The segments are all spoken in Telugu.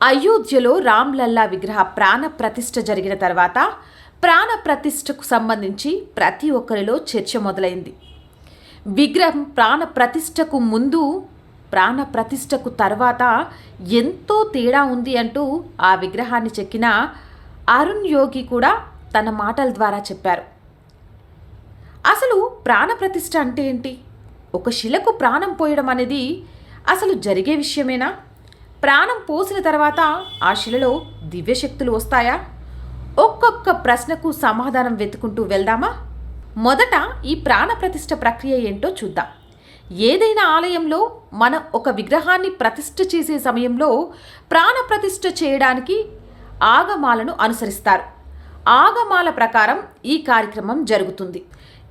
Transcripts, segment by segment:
అయోధ్యలో రామ్లల్లా విగ్రహ ప్రాణ ప్రతిష్ఠ జరిగిన తర్వాత ప్రాణ ప్రతిష్ఠకు సంబంధించి ప్రతి ఒక్కరిలో చర్చ మొదలైంది. విగ్రహం ప్రాణ ప్రతిష్ఠకు ముందు ప్రాణ ప్రతిష్ఠకు తర్వాత ఎంతో తేడా ఉంది అంటూ ఆ విగ్రహాన్ని చెక్కిన అరుణ్ యోగి కూడా తన మాటల ద్వారా చెప్పారు. అసలు ప్రాణ ప్రతిష్ఠ అంటే ఏంటి? ఒక శిలకు ప్రాణం పోయడం అనేది అసలు జరిగే విషయమేనా? ప్రాణం పోసిన తర్వాత ఆ శిలలో దివ్యశక్తులు వస్తాయా? ఒక్కొక్క ప్రశ్నకు సమాధానం వెతుకుంటూ వెళ్దామా? మొదట ఈ ప్రాణప్రతిష్ఠ ప్రక్రియ ఏంటో చూద్దాం. ఏదైనా ఆలయంలో మనం ఒక విగ్రహాన్ని ప్రతిష్ఠ చేసే సమయంలో ప్రాణప్రతిష్ఠ చేయడానికి ఆగమాలను అనుసరిస్తారు. ఆగమాల ప్రకారం ఈ కార్యక్రమం జరుగుతుంది.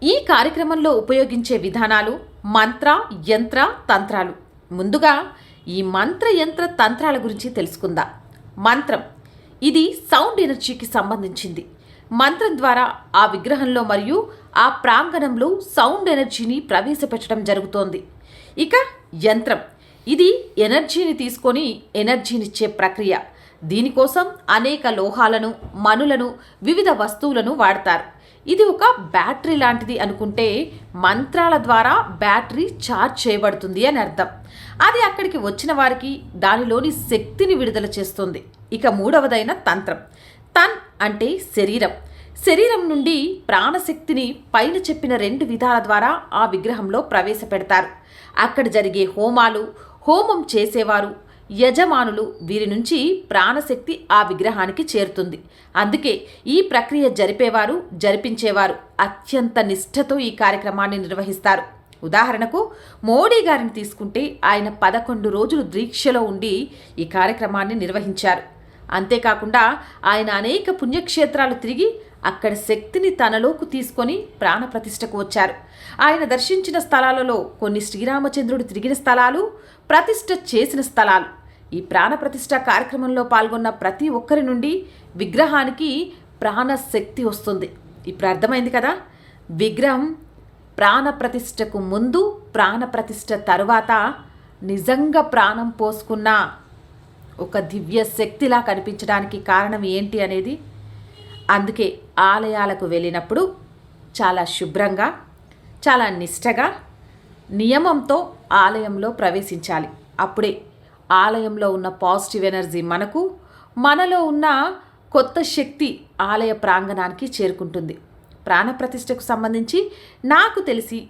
ఈ కార్యక్రమంలో ఉపయోగించే విధానాలు మంత్ర యంత్ర తంత్రాలు. ముందుగా ఈ మంత్ర యంత్ర తంత్రాల గురించి తెలుసుకుందాం? మంత్రం. ఇది సౌండ్ ఎనర్జీకి సంబంధించింది. మంత్రం ద్వారా ఆ విగ్రహంలో మరియు ఆ ప్రాంగణంలో సౌండ్ ఎనర్జీని ప్రవేశపెట్టడం జరుగుతోంది. ఇక యంత్రం. ఇది ఎనర్జీని తీసుకొని ఎనర్జీనిచ్చే ప్రక్రియ. దీనికోసం అనేక లోహాలను మనులను వివిధ వస్తువులను వాడతారు. ఇది ఒక బ్యాటరీ లాంటిది అనుకుంటే మంత్రాల ద్వారా బ్యాటరీ ఛార్జ్ చేయబడుతుంది అని అర్థం. అది అక్కడికి వచ్చిన వారికి దానిలోని శక్తిని విడుదల చేస్తుంది. ఇక మూడవదైన తంత్రం. తన్ అంటే శరీరం. శరీరం నుండి ప్రాణశక్తిని పైన చెప్పిన రెండు విధాల ద్వారా ఆ విగ్రహంలో ప్రవేశపెడతారు. అక్కడ జరిగే హోమాలు హోమం చేసేవారు యజమానులు వీరి నుంచి ప్రాణశక్తి ఆ విగ్రహానికి చేరుతుంది. అందుకే ఈ ప్రక్రియ జరిపేవారు జరిపించేవారు అత్యంత నిష్ఠతో ఈ కార్యక్రమాన్ని నిర్వహిస్తారు. ఉదాహరణకు మోడీ గారిని తీసుకుంటే ఆయన పదకొండు రోజులు దీక్షలో ఉండి ఈ కార్యక్రమాన్ని నిర్వహించారు. అంతేకాకుండా ఆయన అనేక పుణ్యక్షేత్రాలు తిరిగి అక్కడ శక్తిని తనలోకి తీసుకొని ప్రాణప్రతిష్ఠకు వచ్చారు. ఆయన దర్శించిన స్థలాలలో కొన్ని శ్రీరామచంద్రుడు తిరిగిన స్థలాలు ప్రతిష్ఠ చేసిన స్థలాలు ఈ ప్రాణప్రతిష్ఠ కార్యక్రమంలో పాల్గొన్న ప్రతి ఒక్కరి నుండి విగ్రహానికి ప్రాణశక్తి వస్తుంది. ఇప్పుడు అర్థమైంది కదా? విగ్రహం ప్రాణప్రతిష్ఠకు ముందు ప్రాణప్రతిష్ఠ తరువాత నిజంగా ప్రాణం పోసుకున్న ఒక దివ్య శక్తిలా కనిపించడానికి కారణం ఏంటి అనేది అందుకే ఆలయాలకు వెళ్ళినప్పుడు చాలా శుభ్రంగా చాలా నిష్టగా నియమంతో ఆలయంలో ప్రవేశించాలి. అప్పుడే ఆలయంలో ఉన్న పాజిటివ్ ఎనర్జీ మనకు మనలో ఉన్న కొత్త శక్తి ఆలయ ప్రాంగణానికి చేరుకుంటుంది. ప్రాణప్రతిష్టకు సంబంధించి నాకు తెలిసి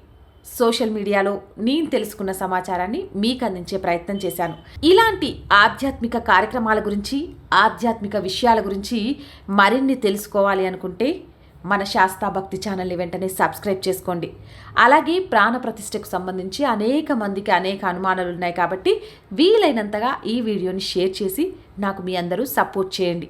సోషల్ మీడియాలో నేను తెలుసుకున్న సమాచారాన్ని మీకు అందించే ప్రయత్నం చేశాను. ఇలాంటి ఆధ్యాత్మిక కార్యక్రమాల గురించి ఆధ్యాత్మిక విషయాల గురించి మరిన్ని తెలుసుకోవాలి అనుకుంటే మన శాస్తా భక్తి ఛానల్ని వెంటనే సబ్స్క్రైబ్ చేసుకోండి. అలాగే ప్రాణ ప్రతిష్టకు సంబంధించి అనేక మందికి అనేక అనుమానాలు ఉన్నాయి కాబట్టి వీలైనంతగా ఈ వీడియోని షేర్ చేసి నాకు మీ అందరూ సపోర్ట్ చేయండి.